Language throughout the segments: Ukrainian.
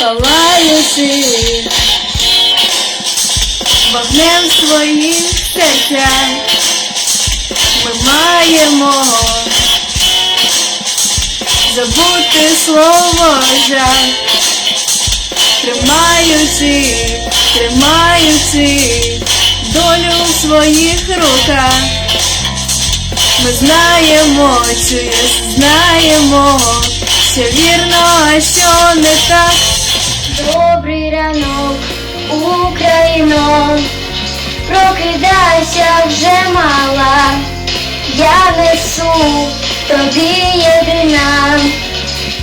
Палаючи вогнем своїх серця, ми маємо забути слово жаль, тримаючи, тримаючи долю в своїх руках. Ми знаємо, чуєш, знаємо, що вірно, а що не так. Добрий ранок, Україно, прокидайся вже мала, я несу тобі єдина,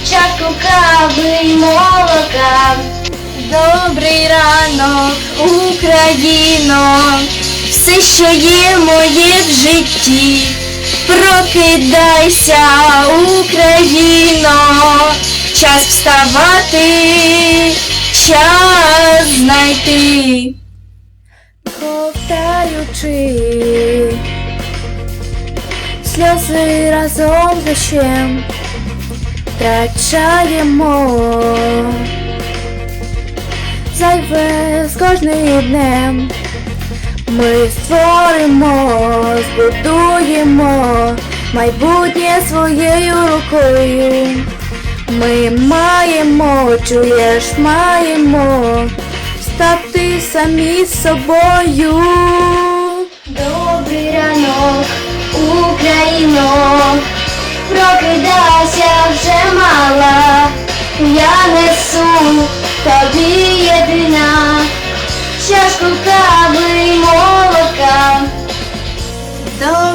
чашку кави й молока. Добрий ранок, Україно, все, що є моє в житті. Прокидайся, Україно, час вставати, час знайти. Ковтаючи сльози разом з дощем втрачаємо зайве з кожним днем. Ми створимо, збудуємо майбутнє своєю рукою. Ми маємо, чуєш, маємо стати самі собою. Добрий ранок, Україно, прокидайся вже мала, я несу тобі єдина,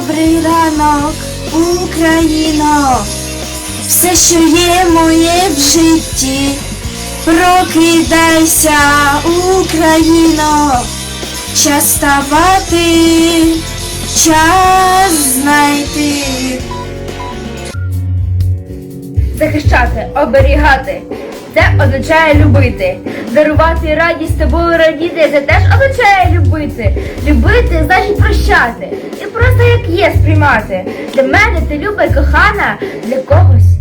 Добрий ранок, Україно, все, що є моє в житті. Прокидайся, Україно, час вставати, час знайти. захищати, оберігати. Це означає любити. Дарувати радість тобою радіти, це теж означає любити. Любити значить прощати. Просто як є сприймати. Для мене ти люба і кохана, для когось